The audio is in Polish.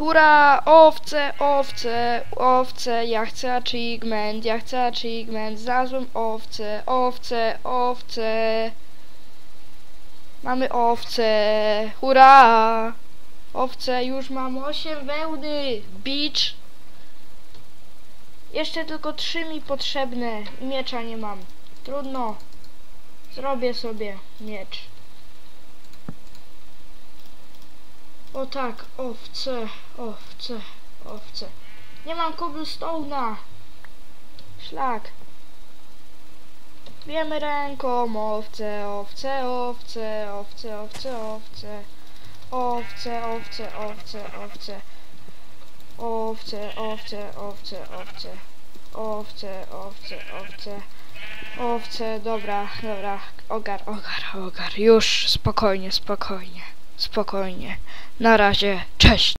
Hurra! Owce, owce, owce, ja chcę achievement, ja chcę achievement, znalazłem owce, owce, owce. Mamy owce, hurra! Owce, już mam 8 wełny, beach. Jeszcze tylko 3 mi potrzebne miecza nie mam. Trudno. Zrobię sobie miecz. O tak, owce, owce, owce. Nie mam cobblestone'a. Szlak. Wiemy ręką, owce, owce, owce, owce, owce, owce. Owce, owce, owce, owce. Owce, owce, owce, owce. Owce, owce, owce. Owce, dobra, dobra. Ogar, ogar, ogar. Już, spokojnie, spokojnie. Spokojnie. Na razie, cześć.